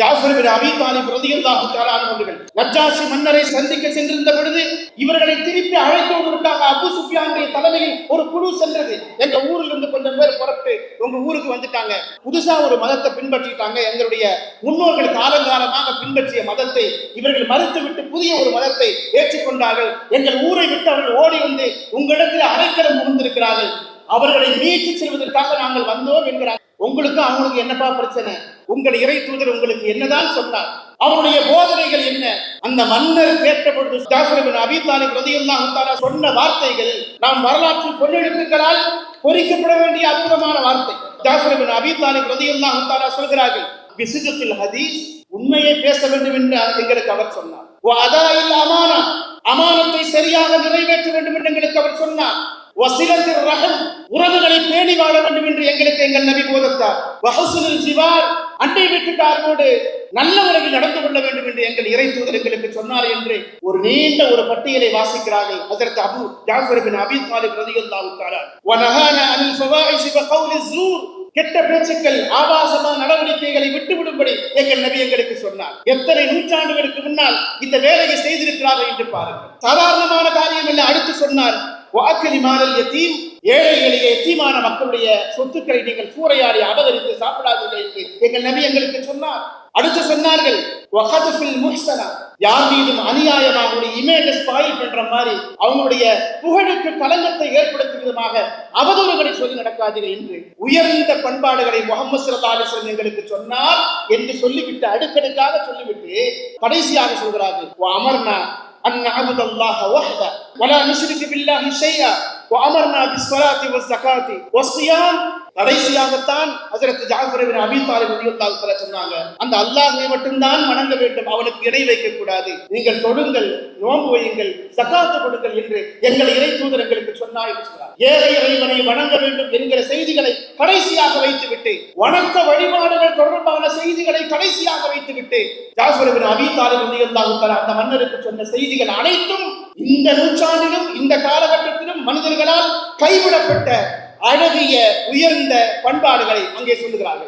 ஜாஃபர் பின் அபி தாலிப் ரதியல்லாஹு தஆலா அவர்கள் நஜ்ஜாஷி மன்னரை சந்திக்க சென்றிருந்த பொழுது இவர்களை திருப்பி அழைத்து கொண்டிருக்காங்க அபு சுஃபியானுடைய தலைமையில் ஒரு குழு சென்றது. எங்க ஊரில் இருந்து கொஞ்சம் பேர் புறப்பட்டு உங்க ஊருக்கு வந்துட்டாங்க. புதுசா ஒரு மதத்தை பின்பற்றிட்டாங்க. எங்களுடைய முன்னோர்கள் காலங்காலமாக பின்பற்றிய மதத்தை இவர்கள் மறுத்து விட்டு புதிய ஒரு மதத்தை ஏற்றுக்கொண்டார்கள். எங்கள் ஊரை விட்டு அவர்கள் ஓடி வந்து உங்களிடத்தில் அரைக்கடம் முகந்திருக்கிறார்கள் அவர்களை மீட்டு செல்வதற்காக நாங்கள் வந்தோம் என்கிறார். உங்களுக்கு அவங்களுக்கு என்னப்பா பிரச்சனை? உங்கள் இறை தூதர் உங்களுக்கு என்னதான் சொன்னார்? அவருடைய போதனைகள் என்ன? அந்த மன்னர் கேட்ட பொழுது ஜாஃபர் பின் சொன்ன வார்த்தைகள் நாம் வரலாற்றில் பொன்னெழுத்துக்களால் பொறிக்கப்பட வேண்டிய அற்புதமான வார்த்தை. ஜாஃபர் பின் அபி தாலிப் சொல்கிறார்கள் பிசிதத்தில் ஹதீஸ் உண்மையை பேச வேண்டும் என்று எங்களுக்கு அவர் சொன்னார். அதா இல்ல அமானா அமானத்தை சரியாக நிறைவேற்ற வேண்டும் என்று எங்களுக்கு அவர் சொன்னார். வசிலத்தில் ரகம் உறவுகளை பேணி வாழ எங்களுக்கு எங்கள் நபி போதத்தார் வஹசுனில் ஜிவார் அண்டை வீட்டுக்காரனோடு நல்ல உறவில் நடந்து கொள்ள வேண்டும் என்று எங்கள் இறை தூதர் எங்களுக்கு சொன்னார் என்று ஒரு நீண்ட ஒரு பட்டியலை வாசிக்கிறார்கள். அதற்கு அபு ஜாஃபர் பின் அபி தாலிப் ரலியல்லாஹு தஆலா. வனஹான அனில் ஃபவாஹிஷ் வகௌலி ஸூர். கெட்ட பேச்சுக்கள் ஆபாசமான நடவடிக்கைகளை விட்டுவிடும்படி எங்கள் நபி எங்களுக்கு சொன்னார். எத்தனை நூற்றாண்டுகளுக்கு முன்னால் இந்த வேலையை செய்திருக்கிறார்கள் என்று பாருங்கள். சாதாரணமான காரியம் அல்ல அடுத்து சொன்னார் வாக்கலி மாறல் எத்தீம் ஏழைகளிய எத்தியமான மக்களுடைய சொத்துக்களை நீங்கள் சூறையாடி அபகரித்து சாப்பிடாதீர்கள் என்று எங்கள் நபி எங்களுக்கு சொன்னார். அடுத்து சொன்னார்கள் யார் மீதும் அநியாயமாக ஒரு இமேஜ் ஸ்பாயில் பண்ற மாதிரி அவங்களுடைய புகழுக்கு கலங்கத்தை ஏற்படுத்தும் விதமாக அவதூறுகளை சொல்லி நடக்காதீர்கள் என்று உயர்ந்த பண்பாடுகளை முகமது சல்லா அலிஸ்லம் எங்களுக்கு சொன்னார் என்று சொல்லிவிட்டு அடுக்கடுக்காக சொல்லிவிட்டு கடைசியாக சொல்கிறார்கள் அமர்னா அந்நாபுதல்லாஹ் வஹத வலா நுஷ்ரிக்கு பில்லாஹி ஷையா அமர்னா பிஸ்வலாத்தி வஸ்ஸகாத்தி வஸ்ஸியாம் கடைசியாகத்தான் ஹசரத் ஜாஃபர் இப்னு அபீ தாலிப் சொன்னாங்க அந்த அல்லாஹை மட்டும்தான் வணங்க வேண்டும் அவனுக்கு இடை வைக்க கூடாது. நீங்கள் தொடுங்கள் நோம்பு வையுங்கள் சகாத்து கொடுங்கள் என்று எங்கள் இறை தூதரங்களுக்கு எங்களுக்கு என்று சொன்னார். ஏழை இறைவனை வணங்க வேண்டும் என்கிற செய்திகளை கடைசியாக வைத்துவிட்டு வணக்க வழிபாடுகள் தொடர்பான செய்திகளை கடைசியாக வைத்துவிட்டு ஜாஃபர் இப்னு அபீ தாலிப் அந்த மன்னருக்கு சொன்ன செய்திகள் அனைத்தும் இந்த நூற்றாண்டிலும் இந்த காலகட்டத்திலும் மனிதர்களால் கைவிடப்பட்ட அழகிய உயர்ந்த பண்பாடுகளை அங்கே சொல்லுகிறார்கள்.